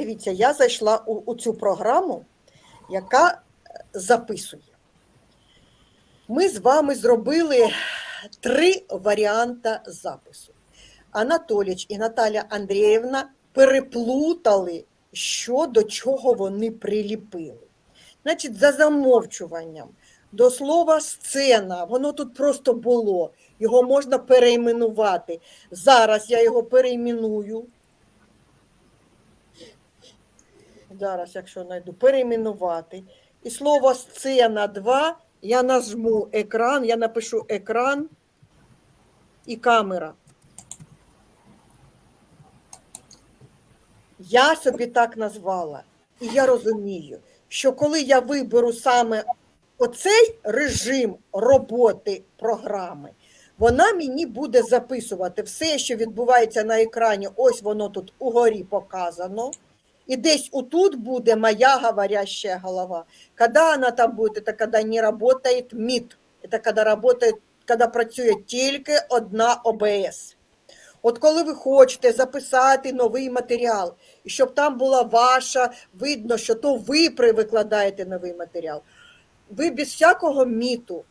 Дивіться, я зайшла у, у цю програму, яка е, записує. Ми з вами зробили три варіанти запису. Анатоліч і Наталя Андріївна переплутали, що до чого вони приліпили. Значить, за замовчуванням до слова сцена, воно тут просто було. Його можна перейменувати. Зараз я його перейменую. Зараз, якщо знайду, перейменувати. І слово сцена 2 я нажму екран, я напишу екран і камера. Я собі так назвала. І я розумію, що коли я виберу саме оцей режим роботи програми, вона мені буде записувати все, що відбувається на екрані. Ось воно тут угорі показано. И десь отут буде моя говорящая голова. Когда она там будет, это когда не работает МИД. Это когда работает, когда працює тільки одна ОБС. От коли ви хочете записати новий матеріал, і щоб там була ваша, видно, що то ви викладаєте новий матеріал, ви без всякого міту,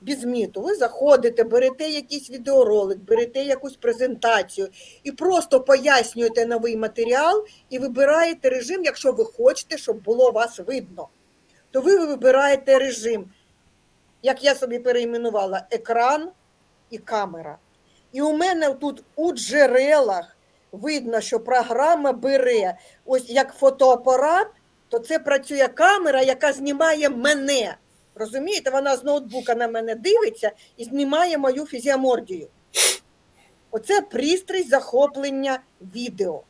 без міту, ви заходите, берете якийсь відеоролик, берете якусь презентацію і просто пояснюєте новий матеріал і вибираєте режим, якщо ви хочете, щоб було вас видно. То ви вибираєте режим, як я собі перейменувала, екран і камера. І у мене тут у джерелах видно, що програма бере ось як фотоапарат, то це працює камера, яка знімає мене. Розумієте, вона з ноутбука на мене дивиться і знімає мою фізіомордію. Оце пристрій захоплення відео.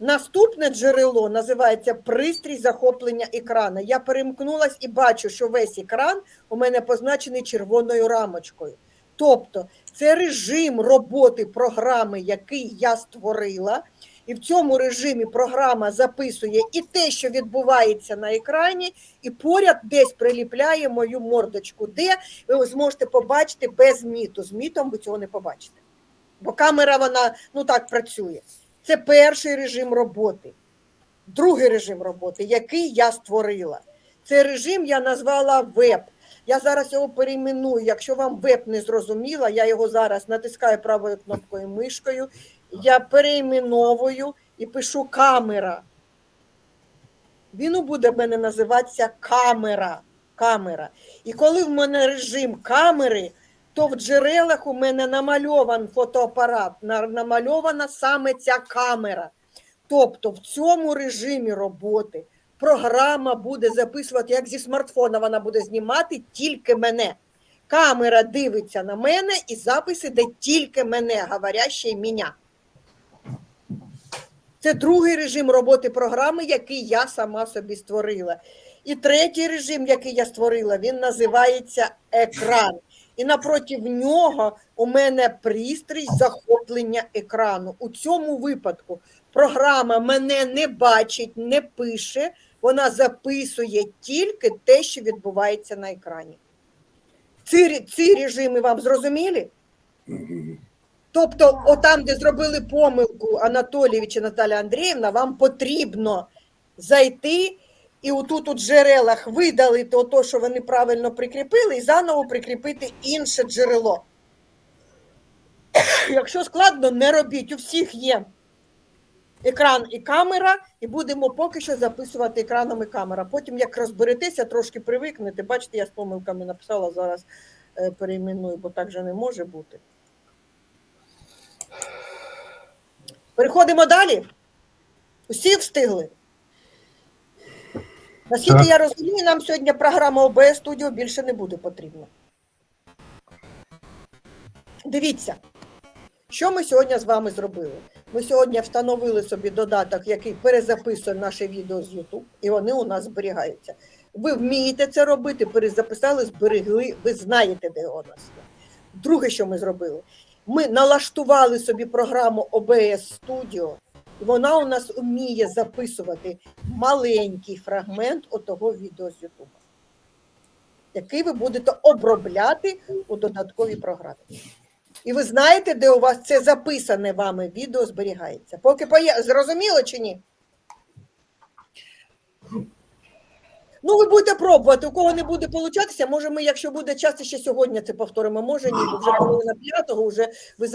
Наступне джерело називається пристрій захоплення екрана. Я перемкнулась і бачу, що весь екран у мене позначений червоною рамочкою. Тобто це режим роботи програми, який я створила, і в цьому режимі програма записує і те, що відбувається на екрані, і поряд десь приліпляє мою мордочку, де ви зможете побачити без міту. З мітом ви цього не побачите. Бо камера вона ну так працює. Це перший режим роботи. Другий режим роботи, який я створила. Цей режим я назвала веб. Я зараз його перейменую. Якщо вам веб не зрозуміла, я його зараз натискаю правою кнопкою мишкою, я перейменовую і пишу камера. Він буде в мене називатися камера. камера. І коли в мене режим камери, то в джерелах у мене намальован фотоапарат, намальована саме ця камера. Тобто в цьому режимі роботи програма буде записувати, як зі смартфона вона буде знімати тільки мене. Камера дивиться на мене і запис іде тільки мене, говоряще мене. Це другий режим роботи програми, який я сама собі створила. І третій режим, який я створила, він називається екран. І напроти нього у мене пристрій захоплення екрану. У цьому випадку програма мене не бачить, не пише, вона записує тільки те, що відбувається на екрані. Ці, ці режими вам зрозумілі? Тобто, отам, де зробили помилку Анатолійович і Наталя Андріївна, вам потрібно зайти і отут у джерелах видалити ото, що вони правильно прикріпили, і заново прикріпити інше джерело. Якщо складно, не робіть. У всіх є екран і камера, і будемо поки що записувати екраном і камера. Потім, як розберетеся, трошки привикнете. Бачите, я з помилками написала зараз е, перейменую, бо так же не може бути. Переходимо далі. Усі встигли. Наскільки я розумію, нам сьогодні програма ОБС Studio більше не буде потрібна. Дивіться, що ми сьогодні з вами зробили? Ми сьогодні встановили собі додаток, який перезаписує наше відео з YouTube, і вони у нас зберігаються. Ви вмієте це робити, перезаписали, зберегли, ви знаєте, де у нас є. Друге, що ми зробили, ми налаштували собі програму OBS Studio, і вона у нас вміє записувати маленький фрагмент отого відео з YouTube, який ви будете обробляти у додатковій програмі. І ви знаєте, де у вас це записане вами відео зберігається. Поки поє... зрозуміло чи ні? Ну, ви будете пробувати, у кого не буде получатися, може, ми, якщо буде час, ще сьогодні це повторимо. Може, ні, бо вже половина п'ятого вже ви